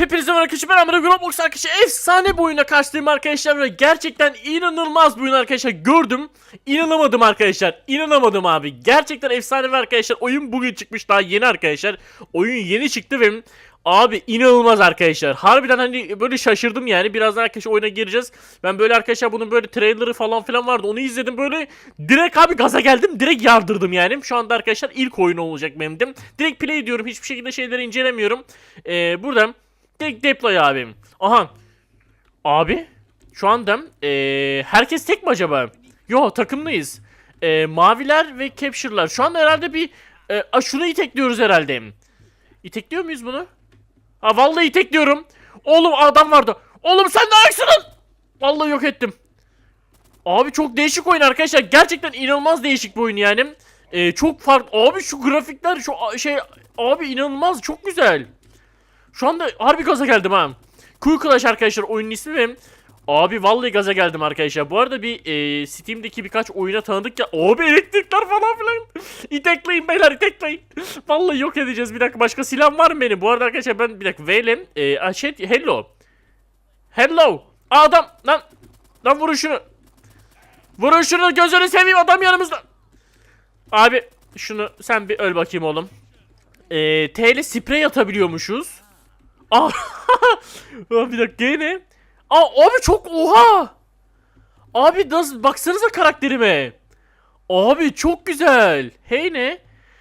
Hepinize merhaba arkadaşlar ben Amına Roblox arkadaşlar efsane bir oyuna karşılayayım arkadaşlar ve gerçekten inanılmaz bir oyun arkadaşlar gördüm inanamadım arkadaşlar inanamadım abi gerçekten efsane bir arkadaşlar oyun bugün çıkmış daha yeni arkadaşlar oyun yeni çıktı ve Abi inanılmaz arkadaşlar. Harbiden hani böyle şaşırdım yani. Birazdan arkadaşlar oyuna gireceğiz. Ben böyle arkadaşlar bunun böyle trailerı falan filan vardı. Onu izledim böyle direkt abi gaza geldim. Direkt yardırdım yani. Şu anda arkadaşlar ilk oyun olacak benim de. Direkt play diyorum. Hiçbir şekilde şeyleri incelemiyorum. Ee, buradan direkt deploy abim. Aha. Abi şu anda ee, herkes tek mi acaba? Yo takımlıyız. Ee, maviler ve capture'lar. Şu anda herhalde bir e, a, şunu itekliyoruz herhalde. İtekliyor muyuz bunu? Ha vallahi itekliyorum. Oğlum adam vardı. Oğlum sen ne ayaksın? Vallahi yok ettim. Abi çok değişik oyun arkadaşlar. Gerçekten inanılmaz değişik bir oyun yani. Ee, çok farklı. Abi şu grafikler şu şey abi inanılmaz çok güzel. Şu anda harbi gaza geldim ha. Cool Clash arkadaşlar oyunun ismi benim. Abi vallahi gaza geldim arkadaşlar. Bu arada bir e, Steam'deki birkaç oyuna tanıdık ya. Abi elektrikler falan filan. İtekleyin beyler itekleyin. Vallahi yok edeceğiz. Bir dakika başka silah var mı benim? Bu arada arkadaşlar ben bir dakika V'lem. E, şey, hello. Hello. Adam. Lan. Lan vurun şunu. Vurun şunu gözünü seveyim adam yanımızda. Abi şunu sen bir öl bakayım oğlum. E, T ile sprey atabiliyormuşuz. Aa, bir dakika gene. Aa abi çok oha. Abi nasıl baksanıza karakterime. Abi çok güzel. Hey ne?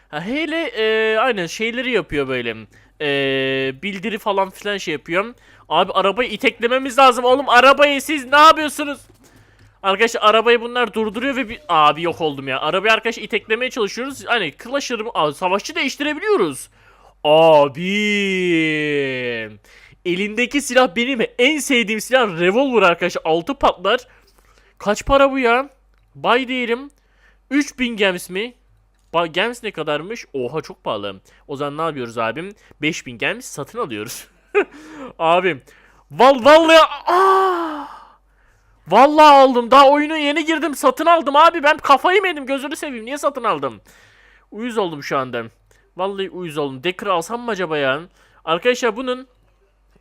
Ha, Heyle e, aynen şeyleri yapıyor böyle. E, bildiri falan filan şey yapıyor. Abi arabayı iteklememiz lazım oğlum. Arabayı siz ne yapıyorsunuz? Arkadaşlar arabayı bunlar durduruyor ve bir... Abi yok oldum ya. Arabayı arkadaşlar iteklemeye çalışıyoruz. Hani Clasher'ı Aa, savaşçı değiştirebiliyoruz. Abi. Elindeki silah benim en sevdiğim silah revolver arkadaşlar. 6 patlar. Kaç para bu ya? Bay diyelim. 3000 gems mi? Ba gems ne kadarmış? Oha çok pahalı. O zaman ne yapıyoruz abim? 5000 gems satın alıyoruz. abim. Val vallahi Aa! Vallahi aldım. Daha oyuna yeni girdim. Satın aldım abi. Ben kafayı mı yedim? Gözünü seveyim. Niye satın aldım? Uyuz oldum şu anda. Vallahi uyuz oldum. Decker alsam mı acaba ya? Arkadaşlar bunun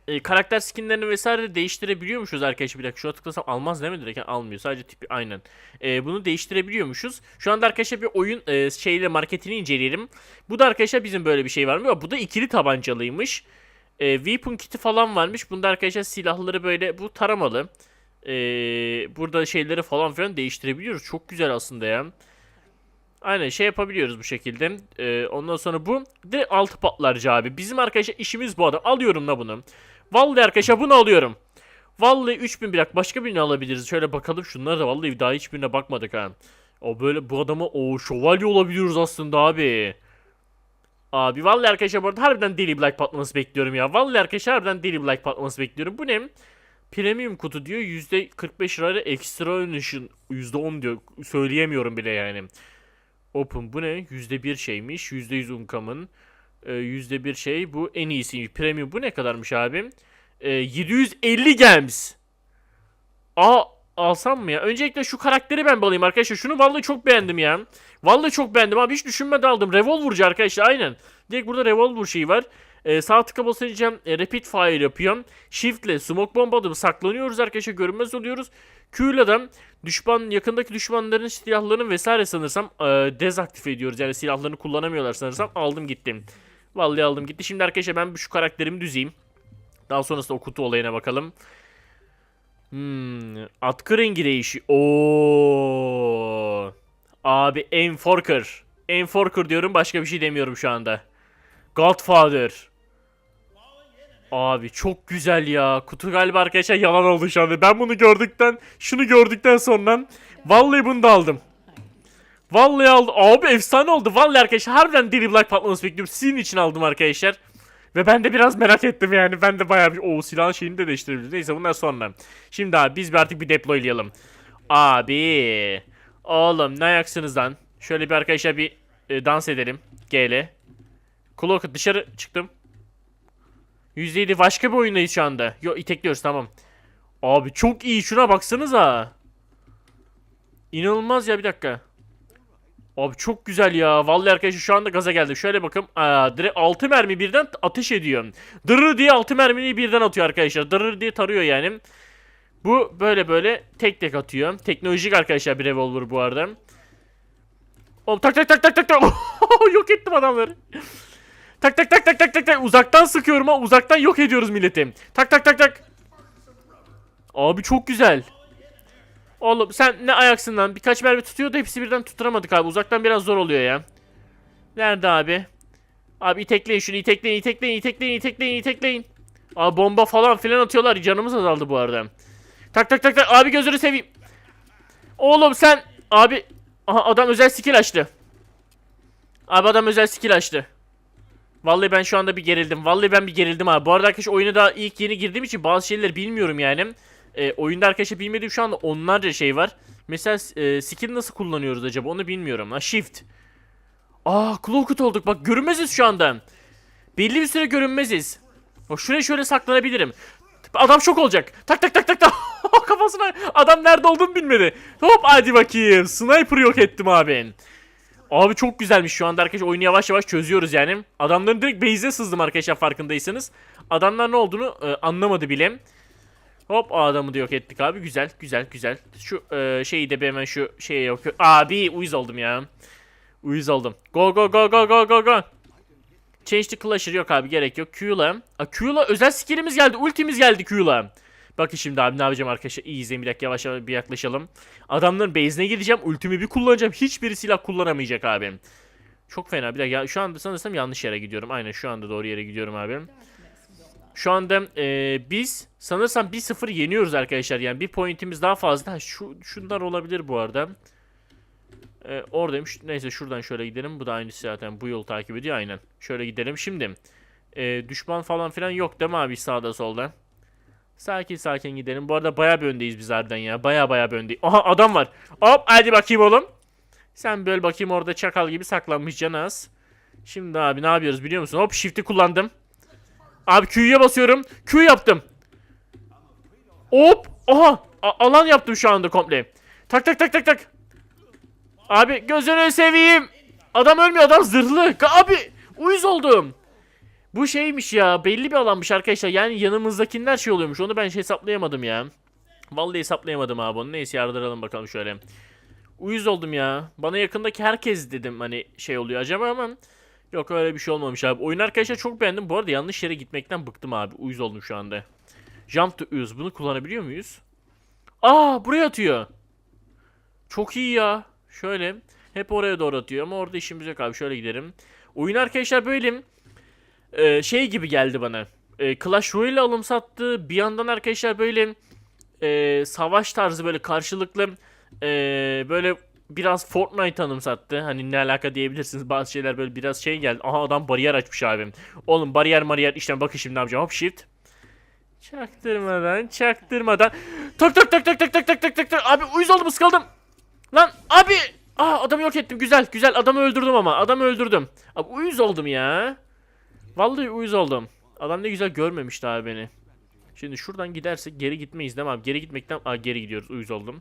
e, karakter skinlerini vesaire değiştirebiliyormuşuz arkadaşlar. Bir dakika şuna tıklasam almaz değil mi direkt? Yani almıyor. Sadece tipi aynen. E, bunu değiştirebiliyormuşuz. Şu anda arkadaşlar bir oyun e, şeyle marketini inceleyelim. Bu da arkadaşlar bizim böyle bir şey var mı? Bu da ikili tabancalıymış. E, weapon kiti falan varmış. Bunda arkadaşlar silahları böyle bu taramalı. E, burada şeyleri falan filan değiştirebiliyoruz. Çok güzel aslında ya. Aynen şey yapabiliyoruz bu şekilde. Ee, ondan sonra bu direkt altı patlarcı abi. Bizim arkadaşlar işimiz bu adam. Alıyorum da bunu. Vallahi arkadaşlar bunu alıyorum. Vallahi 3000 bir dakika başka birini alabiliriz. Şöyle bakalım şunlara da vallahi daha hiçbirine bakmadık ha. O böyle bu adama o şövalye olabiliyoruz aslında abi. Abi vallahi arkadaşlar bu arada harbiden deli like patlaması bekliyorum ya. Vallahi arkadaşlar harbiden deli like patlaması bekliyorum. Bu ne? Premium kutu diyor %45 lirayla ekstra ışın %10 diyor. Söyleyemiyorum bile yani. Open bu ne? %1 şeymiş. %100 unkamın. Ee, %1 şey bu en iyisiymiş. Premium bu ne kadarmış abim? Ee, 750 gems. Aa alsam mı ya? Öncelikle şu karakteri ben balayım arkadaşlar. Şunu vallahi çok beğendim ya. Vallahi çok beğendim abi. Hiç düşünmeden aldım. Revolver'cı arkadaşlar aynen. Direkt burada revolver şeyi var. Ee, sağ tıka basınca e, rapid fire yapıyorum. Shift ile smoke bomb atıp saklanıyoruz arkadaşlar. Görünmez oluyoruz. Q ile de düşman yakındaki düşmanların silahlarını vesaire sanırsam e, dezaktif ediyoruz. Yani silahlarını kullanamıyorlar sanırsam. Aldım gittim. Vallahi aldım gitti. Şimdi arkadaşlar ben şu karakterimi düzeyim. Daha sonrasında o kutu olayına bakalım. Hmm, atkı rengi değişiyor. Oo. Abi Enforker. Enforker diyorum başka bir şey demiyorum şu anda. Godfather. Abi çok güzel ya. Kutu galiba arkadaşlar yalan oldu şu anda. Ben bunu gördükten, şunu gördükten sonra vallahi bunu da aldım. Vallahi aldım. Abi efsane oldu. Vallahi arkadaşlar harbiden deli black patlaması bekliyorum. Sizin için aldım arkadaşlar. Ve ben de biraz merak ettim yani. Ben de bayağı bir o silahın şeyini de değiştirebiliriz. Neyse bundan sonra. Şimdi abi biz bir artık bir deploylayalım. Abi. Oğlum ne ayaksınız lan? Şöyle bir arkadaşlar bir e, dans edelim. GL. Cloak dışarı çıktım. %7 başka bir oyundayız şu anda. Yo itekliyoruz tamam. Abi çok iyi şuna baksanıza. İnanılmaz ya bir dakika. Abi çok güzel ya. Vallahi arkadaşlar şu anda gaza geldim. Şöyle bakın. Aa, direkt 6 mermi birden ateş ediyor. Dırır diye 6 mermiyi birden atıyor arkadaşlar. Dırır diye tarıyor yani. Bu böyle böyle tek tek atıyor. Teknolojik arkadaşlar bir revolver bu arada. Oğlum tak tak tak tak tak tak. yok ettim adamları. Tak tak tak tak tak tak tak. Uzaktan sıkıyorum ha. Uzaktan yok ediyoruz milleti. Tak tak tak tak. Abi çok güzel. Oğlum sen ne ayaksın lan? Birkaç mermi tutuyordu hepsi birden tutturamadık abi. Uzaktan biraz zor oluyor ya. Nerede abi? Abi itekleyin şunu itekleyin itekleyin itekleyin itekleyin itekleyin. Abi bomba falan filan atıyorlar. Canımız azaldı bu arada. Tak tak tak tak. Abi gözünü seveyim. Oğlum sen abi Aha adam özel skill açtı. Abi adam özel skill açtı. Vallahi ben şu anda bir gerildim. Vallahi ben bir gerildim abi. Bu arada arkadaşlar oyuna daha ilk yeni girdiğim için bazı şeyleri bilmiyorum yani. E, oyunda arkadaşlar bilmediğim şu anda onlarca şey var. Mesela e, skill nasıl kullanıyoruz acaba onu bilmiyorum. Ha shift. Aa cloaked olduk bak görünmeziz şu anda. Belli bir süre görünmeziz. Bak şuraya şöyle saklanabilirim. Adam şok olacak. Tak tak tak tak tak. Kafasına adam nerede olduğunu bilmedi. Hop hadi bakayım. Sniper yok ettim abi. Abi çok güzelmiş şu anda arkadaşlar oyunu yavaş yavaş çözüyoruz yani. Adamların direkt base'e sızdım arkadaşlar farkındaysanız. Adamlar ne olduğunu e, anlamadı bile. Hop adamı da yok ettik abi. Güzel güzel güzel. Şu e, şeyi de hemen şu şeye yapıyor. Abi uyuz oldum ya. Uyuz oldum. Go go go go go go go. Change the clasher yok abi gerek yok. Q'la. Q'la özel skillimiz geldi. Ultimiz geldi Q'la. Bakın şimdi abi ne yapacağım arkadaşlar. İyi izleyin bir dakika yavaş yavaş bir yaklaşalım. Adamların base'ine gideceğim. Ultimi bir kullanacağım. Hiçbir silah kullanamayacak abi. Çok fena. Bir dakika şu anda sanırsam yanlış yere gidiyorum. Aynen şu anda doğru yere gidiyorum abi. Şu anda e, biz sanırsam 1-0 yeniyoruz arkadaşlar. Yani bir pointimiz daha fazla. Şu şunlar olabilir bu arada. E, oradaymış. Neyse şuradan şöyle gidelim. Bu da aynısı zaten. Bu yol takip ediyor aynen. Şöyle gidelim. Şimdi e, düşman falan filan yok değil mi abi sağda solda? Sakin sakin gidelim. Bu arada baya bir öndeyiz biz harbiden ya. Baya baya bir öndeyiz. Aha adam var. Hop hadi bakayım oğlum. Sen böyle bakayım orada çakal gibi saklanmış canaz. Şimdi abi ne yapıyoruz biliyor musun? Hop shift'i kullandım. Abi Q'ya basıyorum. Q yaptım. Hop. Aha. A- alan yaptım şu anda komple. Tak tak tak tak tak. Abi gözünü seveyim. Adam ölmüyor adam zırhlı. Abi uyuz oldum. Bu şeymiş ya belli bir alanmış arkadaşlar. Yani yanımızdakiler şey oluyormuş. Onu ben şey hesaplayamadım ya. Vallahi hesaplayamadım abi onu. Neyse yardıralım bakalım şöyle. Uyuz oldum ya. Bana yakındaki herkes dedim hani şey oluyor acaba ama yok öyle bir şey olmamış abi. Oyun arkadaşlar çok beğendim. Bu arada yanlış yere gitmekten bıktım abi. Uyuz oldum şu anda. Jump to use. Bunu kullanabiliyor muyuz? Aa buraya atıyor. Çok iyi ya. Şöyle. Hep oraya doğru atıyor ama orada işimiz yok abi. Şöyle gidelim. Oyun arkadaşlar böyle e, şey gibi geldi bana. E, Clash Royale alım sattı. Bir yandan arkadaşlar böyle e, savaş tarzı böyle karşılıklı e, böyle biraz Fortnite anımsattı. Hani ne alaka diyebilirsiniz. Bazı şeyler böyle biraz şey geldi. Aha adam bariyer açmış abim. Oğlum bariyer mariyer işte bakın şimdi ne yapacağım. Hop shift. Çaktırmadan çaktırmadan. Tak tak tak tak tak tak tak tak tak tak. Abi uyuz oldum ıskaldım. Lan abi. Aa adamı yok ettim. Güzel güzel adamı öldürdüm ama. Adamı öldürdüm. Abi uyuz oldum ya. Vallahi uyuz oldum. Adam ne güzel görmemişti abi beni. Şimdi şuradan gidersek geri gitmeyiz değil mi abi? Geri gitmekten... Aa geri gidiyoruz uyuz oldum.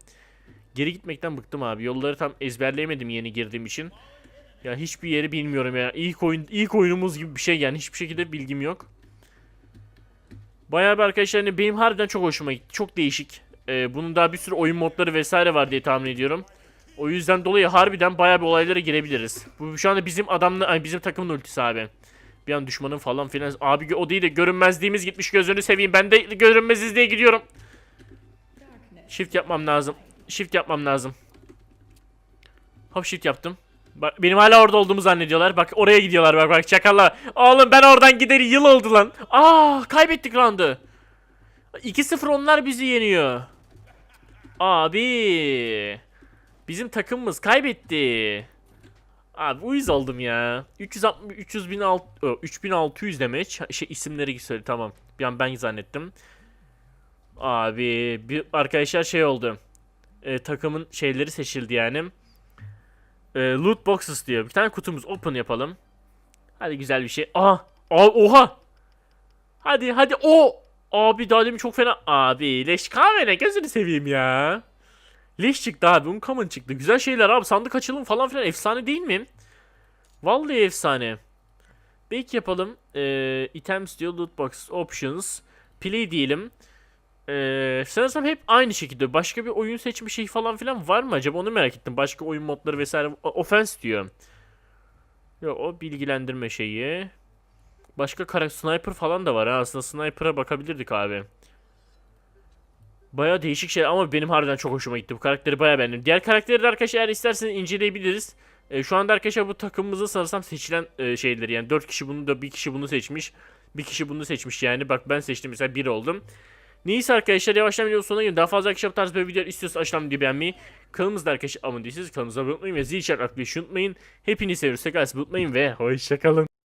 Geri gitmekten bıktım abi. Yolları tam ezberleyemedim yeni girdiğim için. Ya hiçbir yeri bilmiyorum ya. İlk oyun ilk oyunumuz gibi bir şey yani hiçbir şekilde bilgim yok. Bayağı bir arkadaşlar hani benim harbiden çok hoşuma gitti. Çok değişik. Ee, bunun daha bir sürü oyun modları vesaire var diye tahmin ediyorum. O yüzden dolayı harbiden bayağı bir olaylara girebiliriz. Bu şu anda bizim adamla bizim takımın ultisi abi. Bir an düşmanın falan filan. Abi o değil de görünmezliğimiz gitmiş gözünü seveyim. Ben de görünmeziz diye gidiyorum. Shift yapmam lazım. Shift yapmam lazım. Hop shift yaptım. Bak benim hala orada olduğumu zannediyorlar. Bak oraya gidiyorlar bak bak çakallar. Oğlum ben oradan gideri yıl oldu lan. Aa kaybettik roundu. 2-0 onlar bizi yeniyor. Abi. Bizim takımımız kaybetti. Abi uyuz oldum ya. 360 300 bin alt, ö, 3600 demek. Şey isimleri söyle tamam. Bir an ben zannettim. Abi bir arkadaşlar şey oldu. E, takımın şeyleri seçildi yani. E, loot boxes diyor. Bir tane kutumuz open yapalım. Hadi güzel bir şey. Aha. Aa, oha. Hadi hadi o. Abi daha çok fena. Abi leş kahvene gözünü seveyim ya. Leş çıktı abi. Uncommon çıktı. Güzel şeyler abi. Sandık açılım falan filan efsane değil mi? Vallahi efsane. Belki yapalım. Ee, items diyor. Loot box options. Play diyelim. Ee, sanırsam hep aynı şekilde. Başka bir oyun seçme şey falan filan var mı acaba? Onu merak ettim. Başka oyun modları vesaire. Offense diyor. Yok o bilgilendirme şeyi. Başka kara sniper falan da var ha. Aslında sniper'a bakabilirdik abi. Baya değişik şey ama benim harbiden çok hoşuma gitti. Bu karakteri baya beğendim. Diğer karakteri de arkadaşlar eğer isterseniz inceleyebiliriz. E, şu anda arkadaşlar bu takımımızın sanırsam seçilen e, şeyleri yani 4 kişi bunu da bir kişi bunu seçmiş. Bir kişi bunu seçmiş yani. Bak ben seçtim mesela 1 oldum. Neyse arkadaşlar yavaştan videonun sonuna gelin. Daha fazla arkadaşlar bu tarz böyle videolar istiyorsanız aşağıdan videoyu beğenmeyi. Kanalımızda arkadaşlar abone değilseniz kanalımıza abone olmayı ve zil işaret atmayı unutmayın. Hepinizi seviyoruz. Tekrar unutmayın ve hoşçakalın.